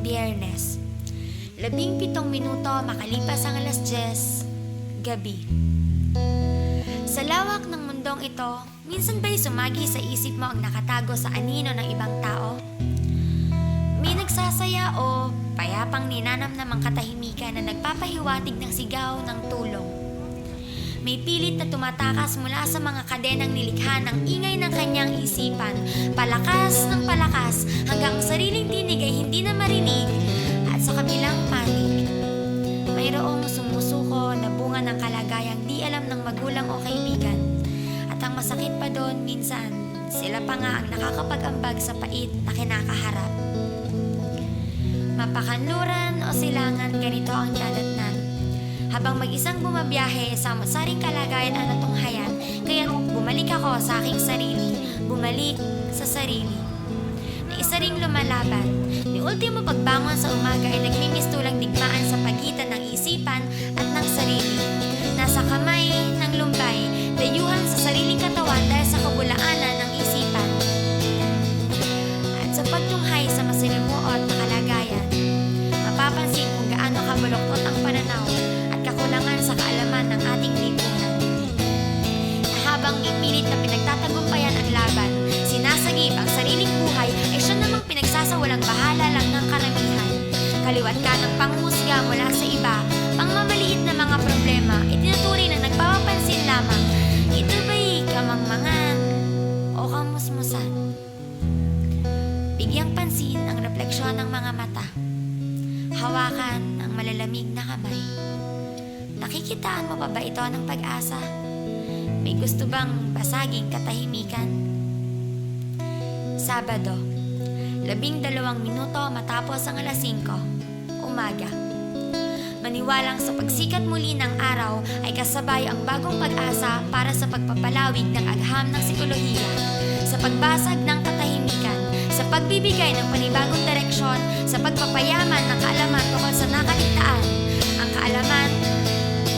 Biyernes. Labing pitong minuto makalipas ang alas 10, gabi. Sa lawak ng mundong ito, minsan ba'y sumagi sa isip mo ang nakatago sa anino ng ibang tao? May nagsasaya o payapang ninanamnamang katahimikan na nagpapahiwatig ng sigaw ng tulong. May pilit na tumatakas mula sa mga kadenang nilikha ng ingay ng kanyang isipan, palakas ng palakas hanggang ang sariling tinig ay hindi na marinig at sa kabilang panig. Mayroong sumusuko na bunga ng kalagayang di alam ng magulang o kaibigan. At ang masakit pa doon, minsan, sila pa nga ang nakakapag-ambag sa pait na kinakaharap. Mapakanluran o silangan, ganito ang dadatnan. Habang mag-isang bumabiyahe sa masaring kalagayan ang natunghayan, kaya bumalik ako sa aking sarili, bumalik sa sarili. Na isa ring lumalaban, ni ultimo pagbangon sa umaga ay nagmimistulang digmaan sa pagitan ng isipan pinagsasawalang bahala lang ng karamihan. Kaliwat ka ng panghusga mula sa iba, pangmamaliit na mga problema, itinuturing na nagpapapansin lamang. Ito ba'y kamangmangan o kamusmusan? Bigyang pansin ang refleksyon ng mga mata. Hawakan ang malalamig na kamay. Nakikitaan mo pa ba ito ng pag-asa? May gusto bang basaging katahimikan? Sabado, labing dalawang minuto matapos ang alas 5, umaga. Maniwalang sa pagsikat muli ng araw ay kasabay ang bagong pag-asa para sa pagpapalawig ng agham ng sikolohiya, sa pagbasag ng katahimikan, sa pagbibigay ng panibagong direksyon, sa pagpapayaman ng kaalaman tungkol sa nakaligtaan, ang kaalaman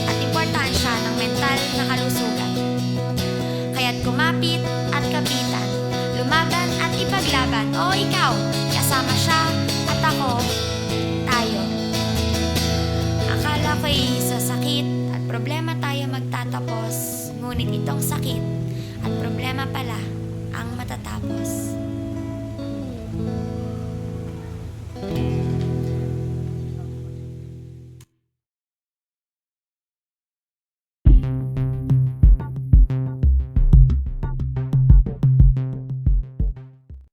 at importansya ng mental na kalusugan. Kaya't kumapit lumaban at ipaglaban, o ikaw, kasama siya at ako, tayo. Akala ko'y sa sakit at problema tayo magtatapos, ngunit itong sakit at problema pala ang matatapos.